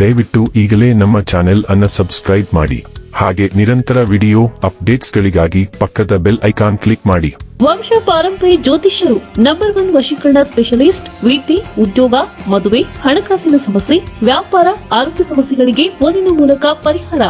ದಯವಿಟ್ಟು ಈಗಲೇ ನಮ್ಮ ಚಾನೆಲ್ ಅನ್ನು ಸಬ್ಸ್ಕ್ರೈಬ್ ಮಾಡಿ. ಹಾಗೆ ನಿರಂತರ ವಿಡಿಯೋ ಅಪ್ಡೇಟ್ಸ್ಗಳಿಗಾಗಿ ಪಕ್ಕದ ಬೆಲ್ ಐಕಾನ್ ಕ್ಲಿಕ್ ಮಾಡಿ. ವಂಶ ಪಾರಂಪರಿ ಜ್ಯೋತಿಷ್ಯರು ನಂಬರ್ ಒನ್ ವಶೀಕರಣ ಸ್ಪೆಷಲಿಸ್ಟ್ ವೃತ್ತಿ ಉದ್ಯೋಗ ಮದುವೆ ಹಣಕಾಸಿನ ಸಮಸ್ಯೆ ವ್ಯಾಪಾರ ಆರೋಗ್ಯ ಸಮಸ್ಯೆಗಳಿಗೆ ಫೋನಿನ ಮೂಲಕ ಪರಿಹಾರ.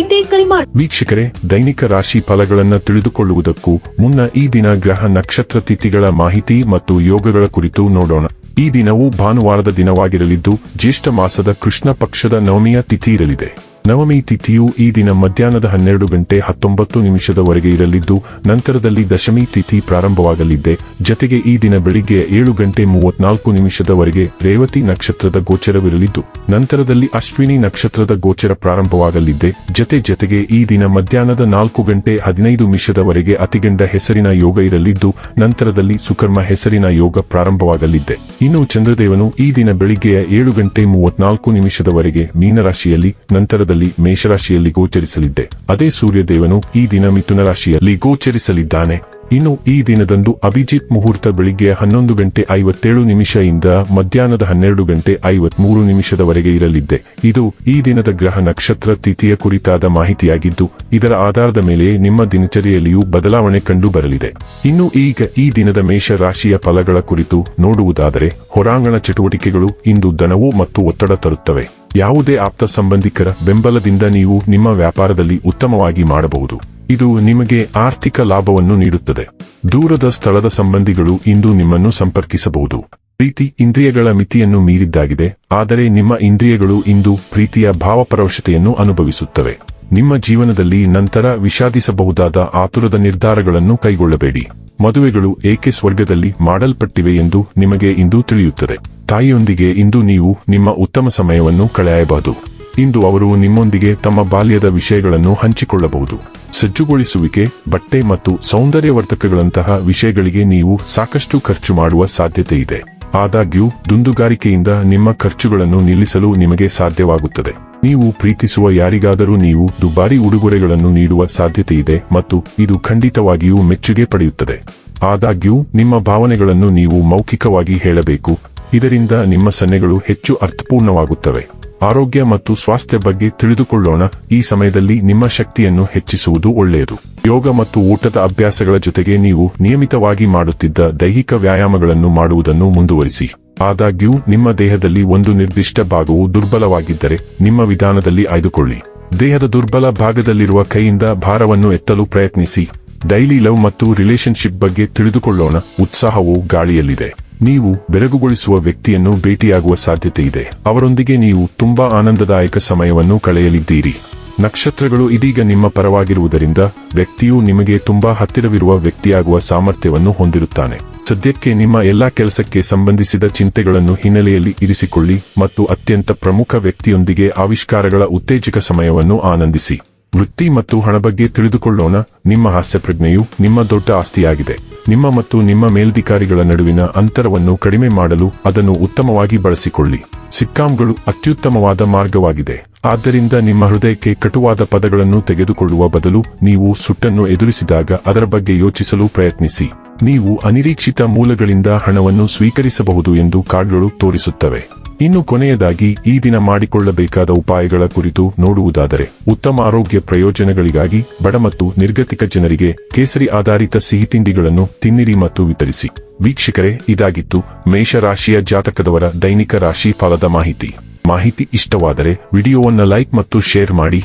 ಎಂದೇ ಕರೆ ಮಾಡಿ ವೀಕ್ಷಕರೇ ದೈನಿಕ ರಾಶಿ ಫಲಗಳನ್ನು ತಿಳಿದುಕೊಳ್ಳುವುದಕ್ಕೂ ಮುನ್ನ ಈ ದಿನ ಗ್ರಹ ನಕ್ಷತ್ರ ತಿಥಿಗಳ ಮಾಹಿತಿ ಮತ್ತು ಯೋಗಗಳ ಕುರಿತು ನೋಡೋಣ. ಈ ದಿನವು ಭಾನುವಾರದ ದಿನವಾಗಿರಲಿದ್ದು ಜ್ಯೇಷ್ಠ ಮಾಸದ ಕೃಷ್ಣ ಪಕ್ಷದ ನವಮಿಯ ತಿಥಿ ಇರಲಿದೆ. ನವಮಿ ತಿಥಿಯು ಈ ದಿನ ಮಧ್ಯಾಹ್ನದ ಹನ್ನೆರಡು ಗಂಟೆ ಹತ್ತೊಂಬತ್ತು ನಿಮಿಷದವರೆಗೆ ಇರಲಿದ್ದು, ನಂತರದಲ್ಲಿ ದಶಮಿ ತಿಥಿ ಪ್ರಾರಂಭವಾಗಲಿದೆ ಜತೆಗೆ ಈ ದಿನ ಬೆಳಿಗ್ಗೆ ಏಳು ಗಂಟೆ ಮೂವತ್ನಾಲ್ಕು ನಿಮಿಷದವರೆಗೆ ರೇವತಿ ನಕ್ಷತ್ರದ ಗೋಚರವಿರಲಿದ್ದು, ನಂತರದಲ್ಲಿ ಅಶ್ವಿನಿ ನಕ್ಷತ್ರದ ಗೋಚರ ಪ್ರಾರಂಭವಾಗಲಿದೆ ಜತೆ ಜತೆಗೆ ಈ ದಿನ ಮಧ್ಯಾಹ್ನದ ನಾಲ್ಕು ಗಂಟೆ ಹದಿನೈದು ನಿಮಿಷದವರೆಗೆ ಅತಿಗಂಡ ಹೆಸರಿನ ಯೋಗ ಇರಲಿದ್ದು, ನಂತರದಲ್ಲಿ ಸುಕರ್ಮ ಹೆಸರಿನ ಯೋಗ ಪ್ರಾರಂಭವಾಗಲಿದೆ ಇನ್ನು ಚಂದ್ರದೇವನು ಈ ದಿನ ಬೆಳಿಗ್ಗೆಯ ಏಳು ಗಂಟೆ ಮೂವತ್ನಾಲ್ಕು ನಿಮಿಷದವರೆಗೆ ಮೀನರಾಶಿಯಲ್ಲಿ ನಂತರದಲ್ಲಿ ಮೇಷರಾಶಿಯಲ್ಲಿ ಗೋಚರಿಸಲಿದ್ದೆ. ಅದೇ ಸೂರ್ಯದೇವನು ಈ ದಿನ ಮಿಥುನ ರಾಶಿಯಲ್ಲಿ ಗೋಚರಿಸಲಿದ್ದಾನೆ. ಇನ್ನು ಈ ದಿನದಂದು ಅಭಿಜಿತ್ ಮುಹೂರ್ತ ಬೆಳಿಗ್ಗೆ ಹನ್ನೊಂದು ಗಂಟೆ ಐವತ್ತೇಳು ನಿಮಿಷದಿಂದ ಮಧ್ಯಾಹ್ನದ ಹನ್ನೆರಡು ಗಂಟೆ ಐವತ್ಮೂರು ನಿಮಿಷದವರೆಗೆ ಇರಲಿದ್ದೆ. ಇದು ಈ ದಿನದ ಗ್ರಹ ನಕ್ಷತ್ರ ತಿಥಿಯ ಕುರಿತಾದ ಮಾಹಿತಿಯಾಗಿದ್ದು, ಇದರ ಆಧಾರದ ಮೇಲೆ ನಿಮ್ಮ ದಿನಚರಿಯಲ್ಲಿಯೂ ಬದಲಾವಣೆ ಕಂಡು ಬರಲಿದೆ ಇನ್ನು ಈಗ ಈ ದಿನದ ಮೇಷ ರಾಶಿಯ ಫಲಗಳ ಕುರಿತು ನೋಡುವುದಾದರೆ, ಹೊರಾಂಗಣ ಚಟುವಟಿಕೆಗಳು ಇಂದು ದನವು ಮತ್ತು ಒತ್ತಡ ತರುತ್ತವೆ. ಯಾವುದೇ ಆಪ್ತ ಸಂಬಂಧಿಕರ ಬೆಂಬಲದಿಂದ ನೀವು ನಿಮ್ಮ ವ್ಯಾಪಾರದಲ್ಲಿ ಉತ್ತಮವಾಗಿ ಮಾಡಬಹುದು. ಇದು ನಿಮಗೆ ಆರ್ಥಿಕ ಲಾಭವನ್ನು ನೀಡುತ್ತದೆ. ದೂರದ ಸ್ಥಳದ ಸಂಬಂಧಿಗಳು ಇಂದು ನಿಮ್ಮನ್ನು ಸಂಪರ್ಕಿಸಬಹುದು. ಪ್ರೀತಿ ಇಂದ್ರಿಯಗಳ ಮಿತಿಯನ್ನು ಮೀರಿದ್ದಾಗಿದೆ, ಆದರೆ ನಿಮ್ಮ ಇಂದ್ರಿಯಗಳು ಇಂದು ಪ್ರೀತಿಯ ಭಾವಪರವಶತೆಯನ್ನು ಅನುಭವಿಸುತ್ತವೆ. ನಿಮ್ಮ ಜೀವನದಲ್ಲಿ ನಂತರ ವಿಷಾದಿಸಬಹುದಾದ ಆತುರದ ನಿರ್ಧಾರಗಳನ್ನು ಕೈಗೊಳ್ಳಬೇಡಿ. ಮದುವೆಗಳು ಏಕೆ ಸ್ವರ್ಗದಲ್ಲಿ ಮಾಡಲ್ಪಟ್ಟಿವೆ ಎಂದು ನಿಮಗೆ ಇಂದು ತಿಳಿಯುತ್ತದೆ. ತಾಯಿಯೊಂದಿಗೆ ಇಂದು ನೀವು ನಿಮ್ಮ ಉತ್ತಮ ಸಮಯವನ್ನು ಕಳೆಯಬಹುದು ಇಂದು ಅವರು ನಿಮ್ಮೊಂದಿಗೆ ತಮ್ಮ ಬಾಲ್ಯದ ವಿಷಯಗಳನ್ನು ಹಂಚಿಕೊಳ್ಳಬಹುದು. ಸಜ್ಜುಗೊಳಿಸುವಿಕೆ, ಬಟ್ಟೆ ಮತ್ತು ಸೌಂದರ್ಯವರ್ಧಕಗಳಂತಹ ವಿಷಯಗಳಿಗೆ ನೀವು ಸಾಕಷ್ಟು ಖರ್ಚು ಮಾಡುವ ಸಾಧ್ಯತೆ ಇದೆ. ಆದಾಗ್ಯೂ, ದುಂದುಗಾರಿಕೆಯಿಂದ ನಿಮ್ಮ ಖರ್ಚುಗಳನ್ನು ನಿಲ್ಲಿಸಲು ನಿಮಗೆ ಸಾಧ್ಯವಾಗುತ್ತದೆ. ನೀವು ಪ್ರೀತಿಸುವ ಯಾರಿಗಾದರೂ ನೀವು ದುಬಾರಿ ಉಡುಗೊರೆಗಳನ್ನು ನೀಡುವ ಸಾಧ್ಯತೆಯಿದೆ ಮತ್ತು ಇದು ಖಂಡಿತವಾಗಿಯೂ ಮೆಚ್ಚುಗೆ ಪಡೆಯುತ್ತದೆ. ಆದಾಗ್ಯೂ, ನಿಮ್ಮ ಭಾವನೆಗಳನ್ನು ನೀವು ಮೌಖಿಕವಾಗಿ ಹೇಳಬೇಕು. ಇದರಿಂದ ನಿಮ್ಮ ಸನ್ನೆಗಳು ಹೆಚ್ಚು ಅರ್ಥಪೂರ್ಣವಾಗುತ್ತವೆ. ಆರೋಗ್ಯ ಮತ್ತು ಸ್ವಾಸ್ಥ್ಯ ಬಗ್ಗೆ ತಿಳಿದುಕೊಳ್ಳೋಣ. ಈ ಸಮಯದಲ್ಲಿ ನಿಮ್ಮ ಶಕ್ತಿಯನ್ನು ಹೆಚ್ಚಿಸುವುದು ಒಳ್ಳೆಯದು. ಯೋಗ ಮತ್ತು ಊಟದ ಅಭ್ಯಾಸಗಳ ಜೊತೆಗೆ ನೀವು ನಿಯಮಿತವಾಗಿ ಮಾಡುತ್ತಿದ್ದ ದೈಹಿಕ ವ್ಯಾಯಾಮಗಳನ್ನು ಮಾಡುವುದನ್ನು ಮುಂದುವರಿಸಿ. ಆದಾಗ್ಯೂ, ನಿಮ್ಮ ದೇಹದಲ್ಲಿ ಒಂದು ನಿರ್ದಿಷ್ಟ ಭಾಗವು ದುರ್ಬಲವಾಗಿದ್ದರೆ, ನಿಮ್ಮ ವಿಧಾನದಲ್ಲಿ ಆಯ್ದುಕೊಳ್ಳಿ. ದೇಹದ ದುರ್ಬಲ ಭಾಗದಲ್ಲಿರುವ ಕೈಯಿಂದ ಭಾರವನ್ನು ಎತ್ತಲು ಪ್ರಯತ್ನಿಸಿ. ಡೈಲಿ ಲವ್ ಮತ್ತು ರಿಲೇಶನ್ಶಿಪ್ ಬಗ್ಗೆ ತಿಳಿದುಕೊಳ್ಳೋಣ. ಉತ್ಸಾಹವು ಗಾಳಿಯಲ್ಲಿದೆ. ನೀವು ಬೆರಗುಗೊಳಿಸುವ ವ್ಯಕ್ತಿಯನ್ನು ಭೇಟಿಯಾಗುವ ಸಾಧ್ಯತೆ ಇದೆ. ಅವರೊಂದಿಗೆ ನೀವು ತುಂಬಾ ಆನಂದದಾಯಕ ಸಮಯವನ್ನು ಕಳೆಯಲಿದ್ದೀರಿ. ನಕ್ಷತ್ರಗಳು ಇದೀಗ ನಿಮ್ಮ ಪರವಾಗಿರುವುದರಿಂದ, ವ್ಯಕ್ತಿಯು ನಿಮಗೆ ತುಂಬಾ ಹತ್ತಿರವಿರುವ ವ್ಯಕ್ತಿಯಾಗುವ ಸಾಮರ್ಥ್ಯವನ್ನು ಹೊಂದಿರುತ್ತಾನೆ. ಸದ್ಯಕ್ಕೆ ನಿಮ್ಮ ಎಲ್ಲಾ ಕೆಲಸಕ್ಕೆ ಸಂಬಂಧಿಸಿದ ಚಿಂತೆಗಳನ್ನು ಹಿನ್ನೆಲೆಯಲ್ಲಿ ಇರಿಸಿಕೊಳ್ಳಿ ಮತ್ತು ಅತ್ಯಂತ ಪ್ರಮುಖ ವ್ಯಕ್ತಿಯೊಂದಿಗೆ ಆವಿಷ್ಕಾರಗಳ ಉತ್ತೇಜಕ ಸಮಯವನ್ನು ಆನಂದಿಸಿ. ವೃತ್ತಿ ಮತ್ತು ಹಣ ಬಗ್ಗೆ ತಿಳಿದುಕೊಳ್ಳೋಣ. ನಿಮ್ಮ ಹಾಸ್ಯಪ್ರಜ್ಞೆಯು ನಿಮ್ಮ ದೊಡ್ಡ ಆಸ್ತಿಯಾಗಿದೆ. ನಿಮ್ಮ ಮತ್ತು ನಿಮ್ಮ ಮೇಲಧಿಕಾರಿಗಳ ನಡುವಿನ ಅಂತರವನ್ನು ಕಡಿಮೆ ಮಾಡಲು ಅದನ್ನು ಉತ್ತಮವಾಗಿ ಬಳಸಿಕೊಳ್ಳಿ. ಸಿಕ್ಕಾಂಗಳು ಅತ್ಯುತ್ತಮವಾದ ಮಾರ್ಗವಾಗಿದೆ. ಆದ್ದರಿಂದ ನಿಮ್ಮ ಹೃದಯಕ್ಕೆ ಕಟುವಾದ ಪದಗಳನ್ನು ತೆಗೆದುಕೊಳ್ಳುವ ಬದಲು ನೀವು ಸುಟ್ಟನ್ನು ಎದುರಿಸಿದಾಗ ಅದರ ಬಗ್ಗೆ ಯೋಚಿಸಲು ಪ್ರಯತ್ನಿಸಿ. ನೀವು ಅನಿರೀಕ್ಷಿತ ಮೂಲಗಳಿಂದ ಹಣವನ್ನು ಸ್ವೀಕರಿಸಬಹುದು ಎಂದು ಕಾರ್ಡ್ಗಳು ತೋರಿಸುತ್ತವೆ. ಇನ್ನು ಕೊನೆಯದಾಗಿ, ಈ ದಿನ ಮಾಡಿಕೊಳ್ಳಬೇಕಾದ ಉಪಾಯಗಳ ಕುರಿತು ನೋಡುವುದಾದರೆ, ಉತ್ತಮ ಆರೋಗ್ಯ ಪ್ರಯೋಜನಗಳಿಗಾಗಿ ಬಡ ಮತ್ತು ನಿರ್ಗತಿಕ ಜನರಿಗೆ ಕೇಸರಿ ಆಧಾರಿತ ಸಿಹಿ ತಿಂಡಿಗಳನ್ನು ತಿನ್ನಿರಿ ಮತ್ತು ವಿತರಿಸಿ. ವೀಕ್ಷಕರೇ, ಇದಾಗಿತ್ತು ಮೇಷರಾಶಿಯ ಜಾತಕದವರ ದೈನಿಕ ರಾಶಿ ಫಲದ ಮಾಹಿತಿ. ಮಾಹಿತಿ ಇಷ್ಟವಾದರೆ ವಿಡಿಯೋವನ್ನು ಲೈಕ್ ಮತ್ತು ಶೇರ್ ಮಾಡಿ.